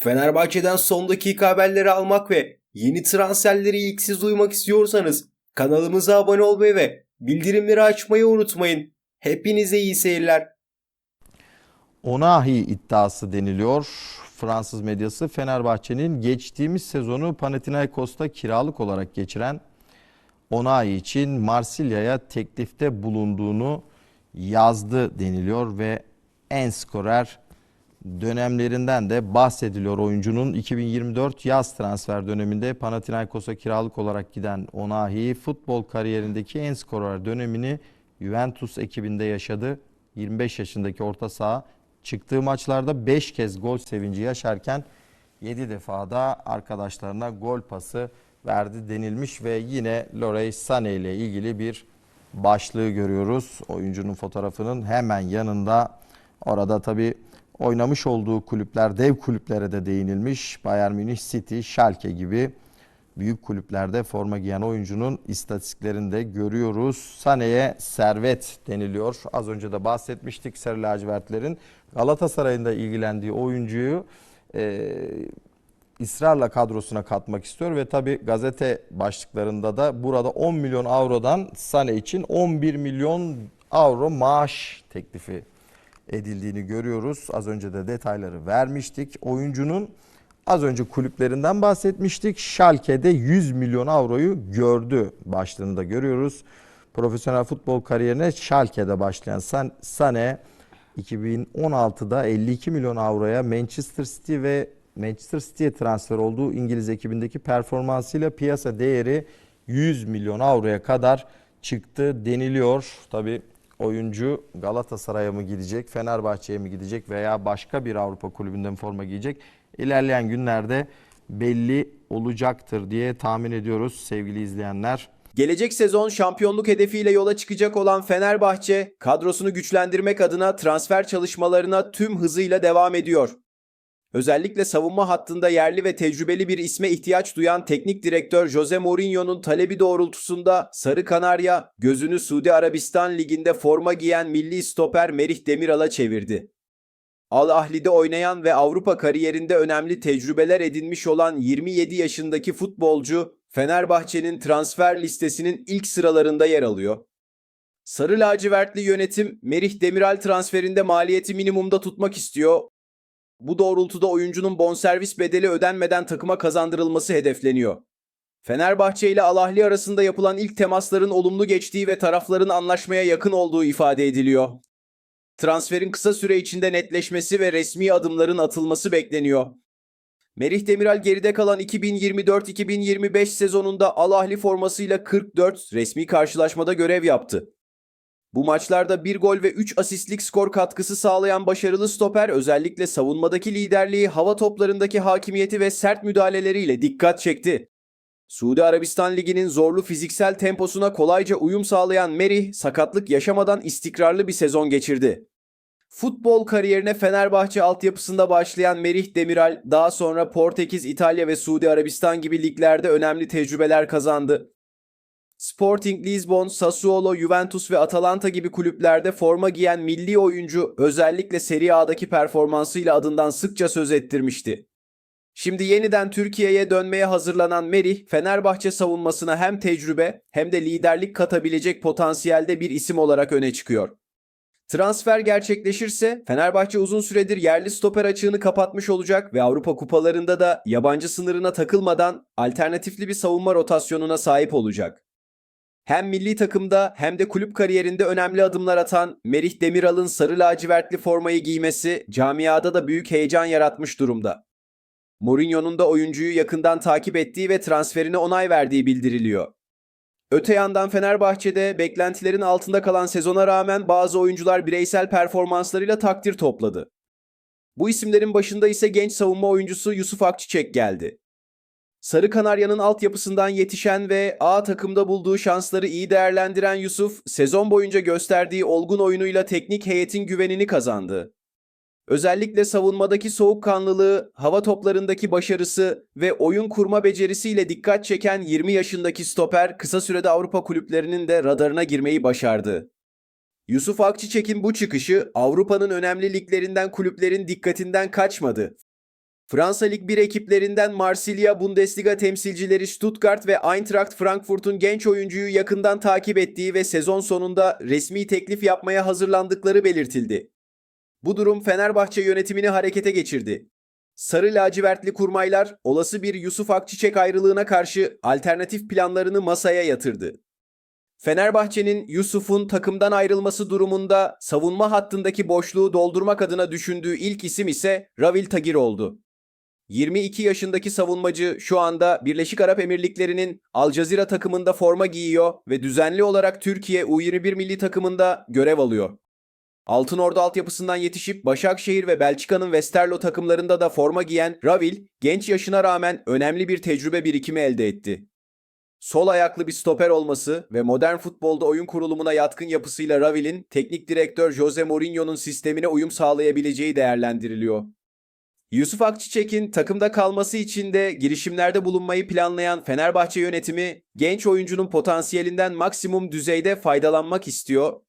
Fenerbahçe'den son dakika haberleri almak ve yeni transferleri ilk siz duymak istiyorsanız kanalımıza abone olmayı ve bildirimleri açmayı unutmayın. Hepinize iyi seyirler. Onahi iddiası deniliyor. Fransız medyası Fenerbahçe'nin geçtiğimiz sezonu Panathinaikos'ta kiralık olarak geçiren Onahi için Marsilya'ya teklifte bulunduğunu yazdı deniliyor ve en skorer dönemlerinden de bahsediliyor oyuncunun 2024 yaz transfer döneminde Panathinaikos'a kiralık olarak giden Onahi futbol kariyerindeki en skorer dönemini Juventus ekibinde yaşadı. 25 yaşındaki orta saha çıktığı maçlarda 5 kez gol sevinci yaşarken 7 defada arkadaşlarına gol pası verdi denilmiş ve yine Leroy Sané ile ilgili bir başlığı görüyoruz. Oyuncunun fotoğrafının hemen yanında orada tabi oynamış olduğu kulüpler dev kulüplere de değinilmiş. Bayern Münih, City, Schalke gibi büyük kulüplerde forma giyen oyuncunun istatistiklerini de görüyoruz. Sané'ye servet deniliyor. Az önce de bahsetmiştik Sarı lacivertlerin Galatasaray'ın da ilgilendiği oyuncuyu e, ısrarla kadrosuna katmak istiyor ve tabi gazete başlıklarında da burada 10 milyon avrodan Sané için 11 milyon avro maaş teklifi edildiğini görüyoruz. Az önce de detayları vermiştik. Oyuncunun az önce kulüplerinden bahsetmiştik. Schalke'de 100 milyon avroyu gördü başlığını da görüyoruz. Profesyonel futbol kariyerine Schalke'de başlayan San- Sané 2016'da 52 milyon avroya Manchester City ve Manchester City'ye transfer olduğu İngiliz ekibindeki performansıyla piyasa değeri 100 milyon avroya kadar çıktı deniliyor. Tabi oyuncu Galatasaray'a mı gidecek, Fenerbahçe'ye mi gidecek veya başka bir Avrupa kulübünden forma giyecek? İlerleyen günlerde belli olacaktır diye tahmin ediyoruz sevgili izleyenler. Gelecek sezon şampiyonluk hedefiyle yola çıkacak olan Fenerbahçe, kadrosunu güçlendirmek adına transfer çalışmalarına tüm hızıyla devam ediyor. Özellikle savunma hattında yerli ve tecrübeli bir isme ihtiyaç duyan teknik direktör Jose Mourinho'nun talebi doğrultusunda Sarı Kanarya gözünü Suudi Arabistan liginde forma giyen milli stoper Merih Demiral'a çevirdi. Al Ahli'de oynayan ve Avrupa kariyerinde önemli tecrübeler edinmiş olan 27 yaşındaki futbolcu Fenerbahçe'nin transfer listesinin ilk sıralarında yer alıyor. Sarı lacivertli yönetim Merih Demiral transferinde maliyeti minimumda tutmak istiyor. Bu doğrultuda oyuncunun bonservis bedeli ödenmeden takıma kazandırılması hedefleniyor. Fenerbahçe ile Al Ahly arasında yapılan ilk temasların olumlu geçtiği ve tarafların anlaşmaya yakın olduğu ifade ediliyor. Transferin kısa süre içinde netleşmesi ve resmi adımların atılması bekleniyor. Merih Demiral geride kalan 2024-2025 sezonunda Al Ahly formasıyla 44 resmi karşılaşmada görev yaptı. Bu maçlarda 1 gol ve 3 asistlik skor katkısı sağlayan başarılı stoper özellikle savunmadaki liderliği, hava toplarındaki hakimiyeti ve sert müdahaleleriyle dikkat çekti. Suudi Arabistan Ligi'nin zorlu fiziksel temposuna kolayca uyum sağlayan Merih, sakatlık yaşamadan istikrarlı bir sezon geçirdi. Futbol kariyerine Fenerbahçe altyapısında başlayan Merih Demiral, daha sonra Portekiz, İtalya ve Suudi Arabistan gibi liglerde önemli tecrübeler kazandı. Sporting Lisbon, Sassuolo, Juventus ve Atalanta gibi kulüplerde forma giyen milli oyuncu özellikle Serie A'daki performansıyla adından sıkça söz ettirmişti. Şimdi yeniden Türkiye'ye dönmeye hazırlanan Merih, Fenerbahçe savunmasına hem tecrübe hem de liderlik katabilecek potansiyelde bir isim olarak öne çıkıyor. Transfer gerçekleşirse Fenerbahçe uzun süredir yerli stoper açığını kapatmış olacak ve Avrupa kupalarında da yabancı sınırına takılmadan alternatifli bir savunma rotasyonuna sahip olacak. Hem milli takımda hem de kulüp kariyerinde önemli adımlar atan Merih Demiral'ın sarı lacivertli formayı giymesi camiada da büyük heyecan yaratmış durumda. Mourinho'nun da oyuncuyu yakından takip ettiği ve transferine onay verdiği bildiriliyor. Öte yandan Fenerbahçe'de beklentilerin altında kalan sezona rağmen bazı oyuncular bireysel performanslarıyla takdir topladı. Bu isimlerin başında ise genç savunma oyuncusu Yusuf Akçiçek geldi. Sarı Kanarya'nın altyapısından yetişen ve A takımda bulduğu şansları iyi değerlendiren Yusuf, sezon boyunca gösterdiği olgun oyunuyla teknik heyetin güvenini kazandı. Özellikle savunmadaki soğukkanlılığı, hava toplarındaki başarısı ve oyun kurma becerisiyle dikkat çeken 20 yaşındaki stoper kısa sürede Avrupa kulüplerinin de radarına girmeyi başardı. Yusuf Akçiçek'in bu çıkışı Avrupa'nın önemli liglerinden kulüplerin dikkatinden kaçmadı. Fransa Lig 1 ekiplerinden Marsilya Bundesliga temsilcileri Stuttgart ve Eintracht Frankfurt'un genç oyuncuyu yakından takip ettiği ve sezon sonunda resmi teklif yapmaya hazırlandıkları belirtildi. Bu durum Fenerbahçe yönetimini harekete geçirdi. Sarı lacivertli kurmaylar olası bir Yusuf Akçiçek ayrılığına karşı alternatif planlarını masaya yatırdı. Fenerbahçe'nin Yusuf'un takımdan ayrılması durumunda savunma hattındaki boşluğu doldurmak adına düşündüğü ilk isim ise Ravil Tagir oldu. 22 yaşındaki savunmacı şu anda Birleşik Arap Emirlikleri'nin Al Cazira takımında forma giyiyor ve düzenli olarak Türkiye U21 milli takımında görev alıyor. Altınordu altyapısından yetişip Başakşehir ve Belçika'nın Westerlo takımlarında da forma giyen Ravil, genç yaşına rağmen önemli bir tecrübe birikimi elde etti. Sol ayaklı bir stoper olması ve modern futbolda oyun kurulumuna yatkın yapısıyla Ravil'in teknik direktör Jose Mourinho'nun sistemine uyum sağlayabileceği değerlendiriliyor. Yusuf Akçiçek'in takımda kalması için de girişimlerde bulunmayı planlayan Fenerbahçe yönetimi genç oyuncunun potansiyelinden maksimum düzeyde faydalanmak istiyor.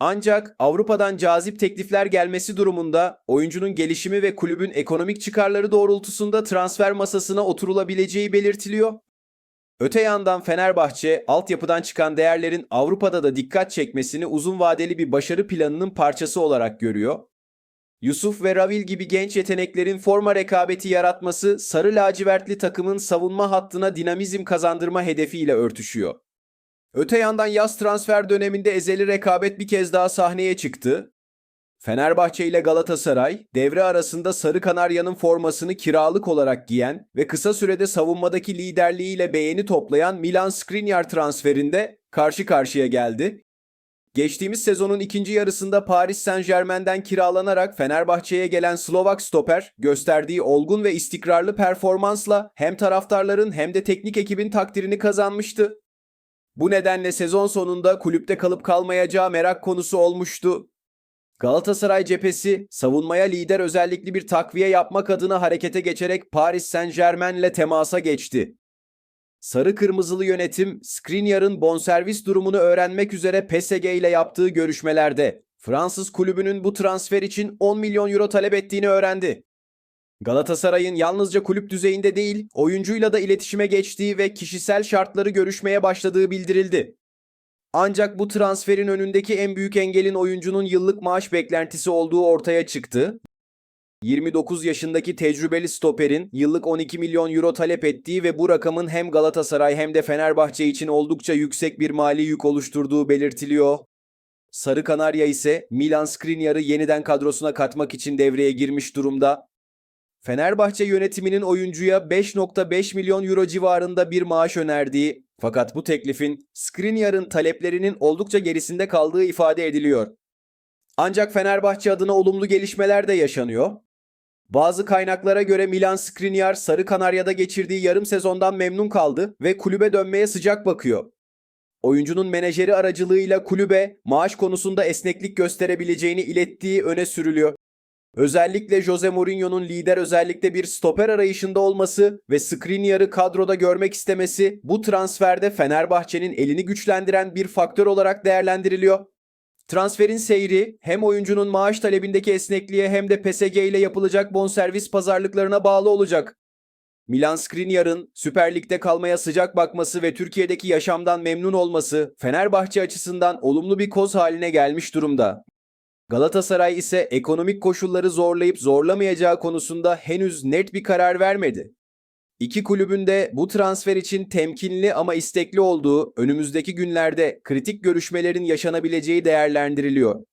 Ancak Avrupa'dan cazip teklifler gelmesi durumunda oyuncunun gelişimi ve kulübün ekonomik çıkarları doğrultusunda transfer masasına oturulabileceği belirtiliyor. Öte yandan Fenerbahçe altyapıdan çıkan değerlerin Avrupa'da da dikkat çekmesini uzun vadeli bir başarı planının parçası olarak görüyor. Yusuf ve Ravil gibi genç yeteneklerin forma rekabeti yaratması sarı lacivertli takımın savunma hattına dinamizm kazandırma hedefiyle örtüşüyor. Öte yandan yaz transfer döneminde ezeli rekabet bir kez daha sahneye çıktı. Fenerbahçe ile Galatasaray devre arasında Sarı Kanarya'nın formasını kiralık olarak giyen ve kısa sürede savunmadaki liderliğiyle beğeni toplayan Milan Skriniar transferinde karşı karşıya geldi. Geçtiğimiz sezonun ikinci yarısında Paris Saint Germain'den kiralanarak Fenerbahçe'ye gelen Slovak stoper gösterdiği olgun ve istikrarlı performansla hem taraftarların hem de teknik ekibin takdirini kazanmıştı. Bu nedenle sezon sonunda kulüpte kalıp kalmayacağı merak konusu olmuştu. Galatasaray cephesi savunmaya lider özellikli bir takviye yapmak adına harekete geçerek Paris Saint Germain'le temasa geçti. Sarı Kırmızılı yönetim Skriniar'ın bonservis durumunu öğrenmek üzere PSG ile yaptığı görüşmelerde Fransız kulübünün bu transfer için 10 milyon euro talep ettiğini öğrendi. Galatasaray'ın yalnızca kulüp düzeyinde değil, oyuncuyla da iletişime geçtiği ve kişisel şartları görüşmeye başladığı bildirildi. Ancak bu transferin önündeki en büyük engelin oyuncunun yıllık maaş beklentisi olduğu ortaya çıktı. 29 yaşındaki tecrübeli stoperin yıllık 12 milyon euro talep ettiği ve bu rakamın hem Galatasaray hem de Fenerbahçe için oldukça yüksek bir mali yük oluşturduğu belirtiliyor. Sarı Kanarya ise Milan Skriniar'ı yeniden kadrosuna katmak için devreye girmiş durumda. Fenerbahçe yönetiminin oyuncuya 5.5 milyon euro civarında bir maaş önerdiği fakat bu teklifin Skriniar'ın taleplerinin oldukça gerisinde kaldığı ifade ediliyor. Ancak Fenerbahçe adına olumlu gelişmeler de yaşanıyor. Bazı kaynaklara göre Milan Skriniar Sarı Kanarya'da geçirdiği yarım sezondan memnun kaldı ve kulübe dönmeye sıcak bakıyor. Oyuncunun menajeri aracılığıyla kulübe maaş konusunda esneklik gösterebileceğini ilettiği öne sürülüyor. Özellikle Jose Mourinho'nun lider özellikle bir stoper arayışında olması ve Skriniar'ı kadroda görmek istemesi bu transferde Fenerbahçe'nin elini güçlendiren bir faktör olarak değerlendiriliyor. Transferin seyri hem oyuncunun maaş talebindeki esnekliğe hem de PSG ile yapılacak bonservis pazarlıklarına bağlı olacak. Milan Skriniar'ın Süper Lig'de kalmaya sıcak bakması ve Türkiye'deki yaşamdan memnun olması Fenerbahçe açısından olumlu bir koz haline gelmiş durumda. Galatasaray ise ekonomik koşulları zorlayıp zorlamayacağı konusunda henüz net bir karar vermedi. İki kulübün de bu transfer için temkinli ama istekli olduğu önümüzdeki günlerde kritik görüşmelerin yaşanabileceği değerlendiriliyor.